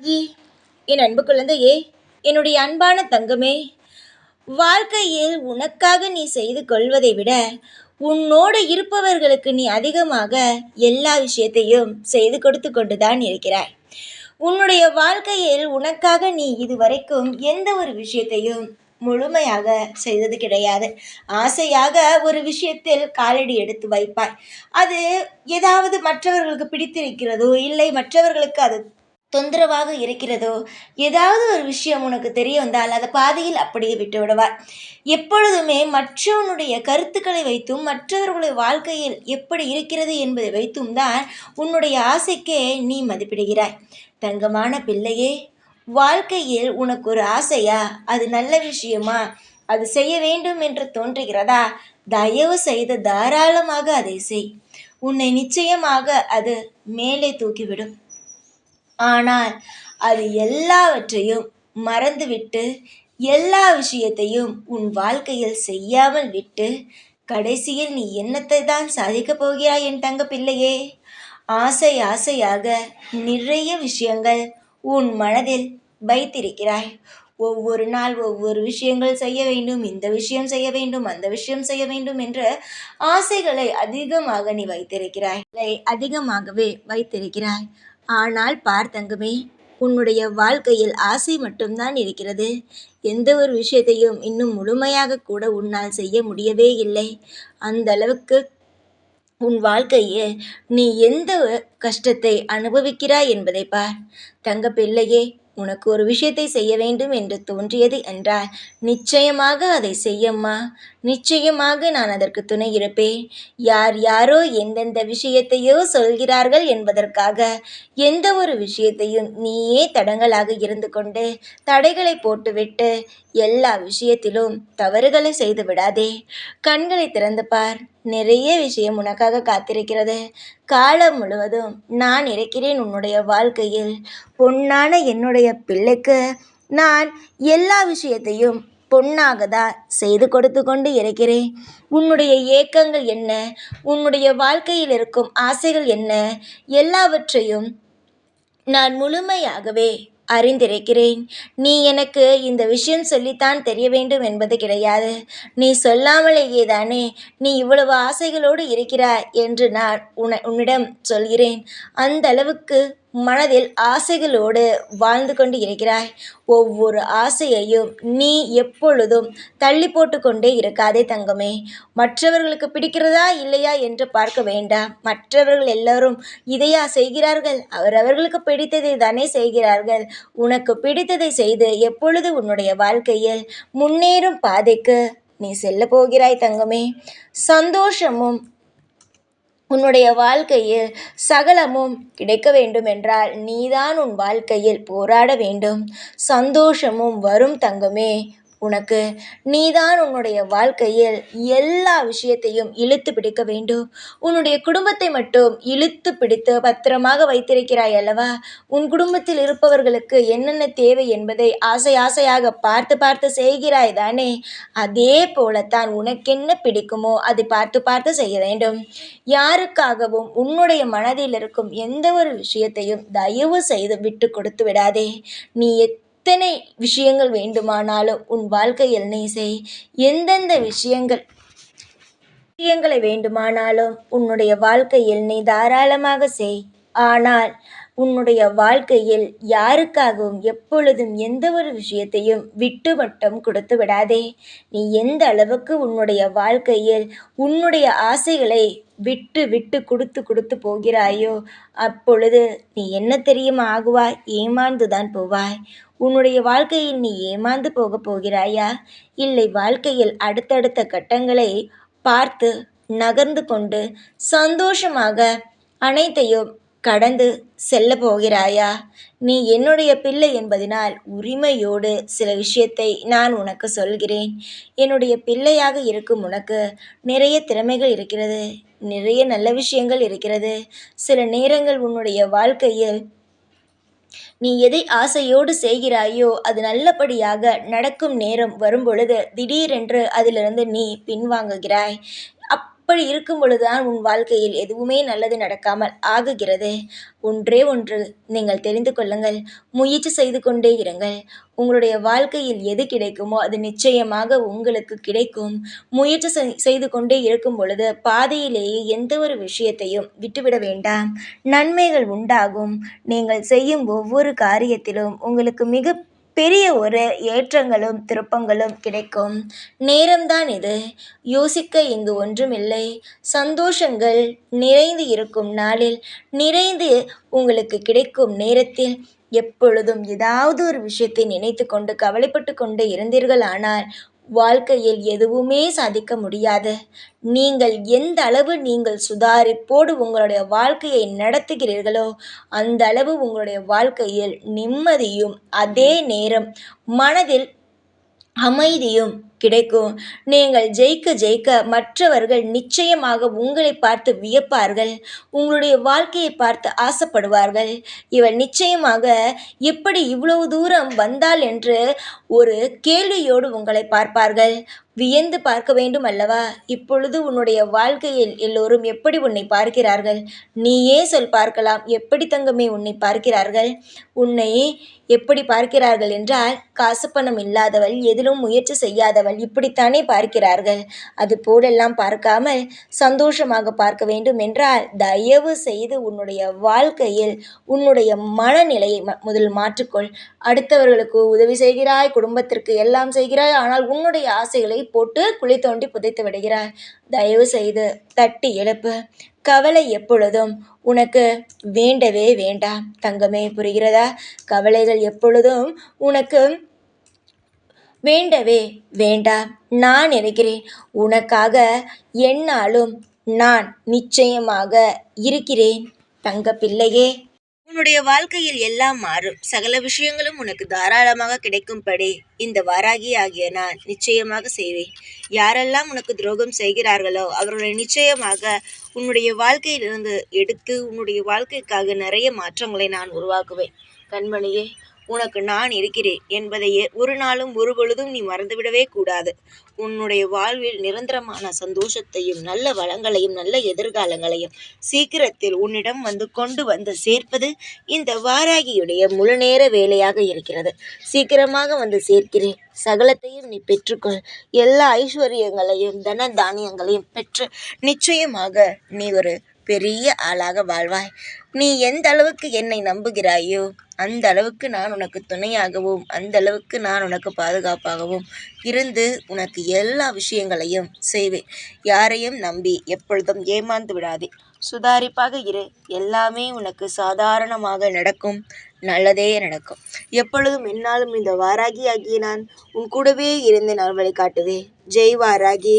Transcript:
G N அன்பு குழந்தையே என்னுடைய அன்பான தங்கமே வாழ்க்கையில் உனக்காக நீ செய்து கொள்வதை விட உன்னோடு இருப்பவர்களுக்கு நீ அதிகமாக எல்லா விஷயத்தையும் செய்து கொடுத்து கொண்டுதான் இருக்கிறாய். உன்னுடைய வாழ்க்கையில் உனக்காக நீ இதுவரைக்கும் எந்த ஒரு விஷயத்தையும் முழுமையாக செய்தது கிடையாது. ஆசையாக ஒரு விஷயத்தில் காலடி எடுத்து வைப்பாய். அது ஏதாவது மற்றவர்களுக்கு பிடித்திருக்கிறதோ இல்லை மற்றவர்களுக்கு அது தொந்தரவாக இருக்கிறதோ? ஏதாவது ஒரு விஷயம் உனக்கு தெரிய வந்தால் அதை பாதையில் அப்படியே விட்டு விடுவார். எப்பொழுதுமே மற்றவனுடைய கருத்துக்களை வைத்தும் மற்றவர்களுடைய வாழ்க்கையில் எப்படி இருக்கிறது என்பதை வைத்தும் தான் உன்னுடைய ஆசைக்கே நீ மதிப்பிடுகிறாய். தங்கமான பிள்ளையே வாழ்க்கையில் உனக்கு ஒரு ஆசையா? அது நல்ல விஷயமா? அது செய்ய வேண்டும் என்று தோன்றுகிறதா? தயவு செய்து தாராளமாக அதை செய். உன்னை நிச்சயமாக அது மேலே தூக்கிவிடும். ஆனால் அது எல்லாவற்றையும் மறந்துவிட்டு எல்லா விஷயத்தையும் உன் வாழ்க்கையில் செய்யாமல் விட்டு கடைசியில் நீ என்னத்தை தான் சாதிக்கப் போகிறாய் என் தங்க பிள்ளையே? ஆசை ஆசையாக நிறைய விஷயங்கள் உன் மனதில் வைத்திருக்கிறாய். ஒவ்வொரு நாள் ஒவ்வொரு விஷயங்கள் செய்ய வேண்டும் இந்த விஷயம் செய்ய வேண்டும் அந்த விஷயம் செய்ய வேண்டும் என்ற ஆசைகளை அதிகமாக நீ வைத்திருக்கிறாய். அதிகமாகவே வைத்திருக்கிறாய். ஆனால் பார் தங்கமே உன்னுடைய வாழ்க்கையில் ஆசை மட்டும்தான் இருக்கிறது. எந்த ஒரு விஷயத்தையும் இன்னும் முழுமையாக கூட உன்னால் செய்ய முடியவே இல்லை. அந்த அளவுக்கு உன் வாழ்க்கையே நீ எந்த கஷ்டத்தை அனுபவிக்கிறாய் என்பதை பார். தங்க பிள்ளையே உனக்கு ஒரு விஷயத்தை செய்ய வேண்டும் என்று தோன்றியது என்றால் நிச்சயமாக அதை செய்யம்மா. நிச்சயமாக நான் அதற்கு துணை இருப்பேன். யார் யாரோ எந்தெந்த விஷயத்தையோ சொல்கிறார்கள் என்பதற்காக எந்த ஒரு விஷயத்தையும் நீயே தடங்களாக இருந்து கொண்டு தடைகளை போட்டுவிட்டு எல்லா விஷயத்திலும் தவறுகளை செய்து விடாதே. கண்களை திறந்து பார். நிறைய விஷயம் உனக்காக காத்திருக்கிறது. காலம் முழுவதும் நான் இருக்கிறேன் உன்னுடைய வாழ்க்கையில். பொன்னான என்னுடைய பிள்ளைக்கு நான் எல்லா விஷயத்தையும் பொன்னாக தான் செய்து கொடுத்து கொண்டு இருக்கிறேன். உன்னுடைய ஏக்கங்கள் என்ன? உன்னுடைய வாழ்க்கையில் இருக்கும் ஆசைகள் என்ன? எல்லாவற்றையும் நான் முழுமையாகவே அறிந்திருக்கிறேன். நீ எனக்கு இந்த விஷயம் சொல்லித்தான் தெரிய வேண்டும் என்பது கிடையாது. நீ சொல்லாமலேயே தானே நீ இவ்வளவு ஆசைகளோடு இருக்கிறாய் என்று நான் உன உன்னிடம் சொல்கிறேன். அந்த அளவுக்கு மனதில் ஆசைகளோடு வாழ்ந்து கொண்டு இருக்கிறாய் ஒவ்வொரு ஆசையையும் நீ எப்பொழுதும் தள்ளி போட்டு கொண்டே இருக்காதே தங்கமே. மற்றவர்களுக்கு பிடிக்கிறதா இல்லையா என்று பார்க்க வேண்டாம். மற்றவர்கள் எல்லோரும் இதையா செய்கிறார்கள்? அவரவர்களுக்கு பிடித்ததை தானே செய்கிறார்கள்? உனக்கு பிடித்ததை செய்து எப்பொழுது உன்னுடைய வாழ்க்கையில் முன்னேறும் பாதைக்கு நீ செல்ல போகிறாய் தங்கமே. சந்தோஷமும் உன்னுடைய வாழ்க்கையில் சகலமும் கிடைக்க வேண்டுமென்றால் நீதான் உன் வாழ்க்கையில் போராட வேண்டும். சந்தோஷமும் வரும் தங்கமே. உனக்கு நீதான் உன்னுடைய வாழ்க்கையில் எல்லா விஷயத்தையும் இழுத்து பிடிக்க வேண்டும். உன்னுடைய குடும்பத்தை மட்டும் இழுத்து பிடித்து பத்திரமாக வைத்திருக்கிறாய் அல்லவா? உன் குடும்பத்தில் இருப்பவர்களுக்கு என்னென்ன தேவை என்பதை ஆசை ஆசையாக பார்த்து பார்த்து செய்கிறாய் தானே? அதே போலத்தான் உனக்கென்ன பிடிக்குமோ அதை பார்த்து பார்த்து செய்ய வேண்டும். யாருக்காகவும் உன்னுடைய மனதில் இருக்கும் எந்த ஒரு விஷயத்தையும் தயவு செய்து விட்டு கொடுத்து விடாதே. நீ எத்தனை விஷயங்கள் வேண்டுமானாலும் உன் வாழ்க்கையில் நீ செய். எந்தெந்த விஷயங்கள் விஷயங்களை வேண்டுமானாலும் உன்னுடைய வாழ்க்கையில் நீ தாராளமாக செய். ஆனால் உன்னுடைய வாழ்க்கையில் யாருக்காகவும் எப்பொழுதும் எந்த ஒரு விஷயத்தையும் விட்டு மட்டும் கொடுத்து விடாதே. நீ எந்த அளவுக்கு உன்னுடைய வாழ்க்கையில் உன்னுடைய ஆசைகளை விட்டு விட்டு கொடுத்து கொடுத்து போகிறாயோ அப்பொழுது நீ என்ன தெரியுமா ஆகுவாய்? ஏமாந்து தான் போவாய். உன்னுடைய வாழ்க்கையில் நீ ஏமாந்து போகப் போகிறாயா? இல்லை வாழ்க்கையில் அடுத்தடுத்த கட்டங்களை பார்த்து நகர்ந்து கொண்டு சந்தோஷமாக அனைத்தையும் கடந்து செல்ல போகிறாயா? நீ என்னுடைய பிள்ளை என்பதனால் உரிமையோடு சில விஷயத்தை நான் உனக்கு சொல்கிறேன். என்னுடைய பிள்ளையாக இருக்கும் உனக்கு நிறைய திறமைகள் இருக்கிறது நிறைய நல்ல விஷயங்கள் இருக்கிறது. சில நேரங்கள் உன்னுடைய வாழ்க்கையில் நீ எதை ஆசையோடு செய்கிறாயோ அது நல்லபடியாக நடக்கும் நேரம் வரும்பொழுது திடீரென்று அதிலிருந்து நீ பின்வாங்குகிறாய். இப்படி இருக்கும் பொழுதுதான் உன் வாழ்க்கையில் எதுவுமே நல்லது நடக்காமல் ஆகுகிறது. ஒன்றே ஒன்று நீங்கள் தெரிந்து கொள்ளுங்கள். முயற்சி செய்து கொண்டே இருங்கள். உங்களுடைய வாழ்க்கையில் எது கிடைக்குமோ அது நிச்சயமாக உங்களுக்கு கிடைக்கும். முயற்சி செய்து கொண்டே இருக்கும் பொழுது பாதையிலேயே எந்த ஒரு விஷயத்தையும் விட்டுவிட வேண்டாம். நன்மைகள் உண்டாகும். நீங்கள் செய்யும் ஒவ்வொரு காரியத்திலும் உங்களுக்கு மிக பெரிய ஒரு ஏற்றங்களும் திருப்பங்களும் கிடைக்கும். நேரம்தான் இது. யோசிக்க இங்கு ஒன்றுமில்லை. சந்தோஷங்கள் நிறைந்து இருக்கும் நாளில் நிறைந்து உங்களுக்கு கிடைக்கும் நேரத்தில் எப்பொழுதும் ஏதாவது ஒரு விஷயத்தை நினைத்து கொண்டு கவலைப்பட்டு கொண்டு இருந்தீர்களானால் வாழ்க்கையில் எதுவுமே சாதிக்க முடியாது. நீங்கள் எந்த அளவு நீங்கள் சுதாரிப்போடு உங்களுடைய வாழ்க்கையை நடத்துகிறீர்களோ அந்த அளவு உங்களுடைய வாழ்க்கையில் நிம்மதியும் அதே நேரம் மனதில் அமைதியும் கிடைக்கும். நீங்கள் ஜெயிக்க ஜெயிக்க மற்றவர்கள் நிச்சயமாக உங்களை பார்த்து வியப்பார்கள். உங்களுடைய வாழ்க்கையை பார்த்து ஆசைப்படுவார்கள். இவள் நிச்சயமாக எப்படி இவ்வளவு தூரம் வந்தாள் என்று ஒரு கேள்வியோடு உங்களை பார்ப்பார்கள். வியந்து பார்க்க வேண்டும் அல்லவா இப்பொழுது உன்னுடைய வாழ்க்கையில் எல்லோரும் எப்படி உன்னை பார்க்கிறார்கள்? நீயே சொல் பார்க்கலாம் எப்படி தங்கமே உன்னை பார்க்கிறார்கள்? உன்னை எப்படி பார்க்கிறார்கள் என்றால் காசு பணம் இல்லாதவள் எதிலும் முயற்சி செய்யாதவள் இப்படித்தானே பார்க்கிறார்கள். அது போலெல்லாம் பார்க்காமல் சந்தோஷமாக பார்க்க வேண்டும் என்றால் தயவு செய்து உன்னுடைய வாழ்க்கையில் உன்னுடைய மனநிலையை முதல் மாற்றிக்கொள். அடுத்தவர்களுக்கு உதவி செய்கிறாய் குடும்பத்திற்கு எல்லாம் செய்கிறாய் ஆனால் உன்னுடைய ஆசைகளை போட்டு குழி தோண்டி புதைத்து விடுகிறாய் தயவு செய்து தட்டி எழுப்பு. கவலை எப்பொழுதும் உனக்கு வேண்டவே வேண்டாம். தங்கமே புரிகிறதா? கவலைகள் எப்பொழுதும் உனக்கு வேண்டவே வேண்டாம். நான் இருக்கிறேன். உனக்காக என்னாலும் நான் நிச்சயமாக இருக்கிறேன். தங்க பிள்ளையே உன்னுடைய வாழ்க்கையில் எல்லாம் மாறும். சகல விஷயங்களும் உனக்கு தாராளமாக கிடைக்கும்படி இந்த வாராகி ஆகிய நான் நிச்சயமாக செய்வேன். யாரெல்லாம் உனக்கு துரோகம் செய்கிறார்களோ அவர்களை நிச்சயமாக உன்னுடைய வாழ்க்கையிலிருந்து எடுத்து உன்னுடைய வாழ்க்கைக்காக நிறைய மாற்றங்களை நான் உருவாக்குவேன். கண்மணியே உனக்கு நான் இருக்கிறேன் என்பதையே ஒரு நாளும் ஒரு பொழுதும் நீ மறந்துவிடவே கூடாது. உன்னுடைய வாழ்வில் நிரந்தரமான சந்தோஷத்தையும் நல்ல வளங்களையும் நல்ல எதிர்காலங்களையும் சீக்கிரத்தில் உன்னிடம் வந்து கொண்டு வந்து சேர்ப்பது இந்த வாராகியுடைய முழு நேர வேலையாக இருக்கிறது. சீக்கிரமாக வந்து சேர்க்கிறேன். சகலத்தையும் நீ பெற்றுக்கொள். எல்லா ஐஸ்வர்யங்களையும் தன தானியங்களையும் பெற்று நிச்சயமாக நீ ஒரு பெரிய ஆளாக வாழ்வாய். நீ எந்த அளவுக்கு என்னை நம்புகிறாயோ அந்த அளவுக்கு நான் உனக்கு துணையாகவும் அந்த அளவுக்கு நான் உனக்கு பாதுகாப்பாகவும் இருந்து உனக்கு எல்லா விஷயங்களையும் செய்வேன். யாரையும் நம்பி எப்பொழுதும் ஏமாந்து விடாதே. சுதாரிப்பாக இரு. எல்லாமே உனக்கு சாதாரணமாக நடக்கும். நல்லதே நடக்கும். எப்பொழுதும் என்னாலும் இந்த வாராகி ஆகிய நான் உன் கூடவே இருந்து நான் வழிகாட்டுவேன் ஜெய் வாராகி.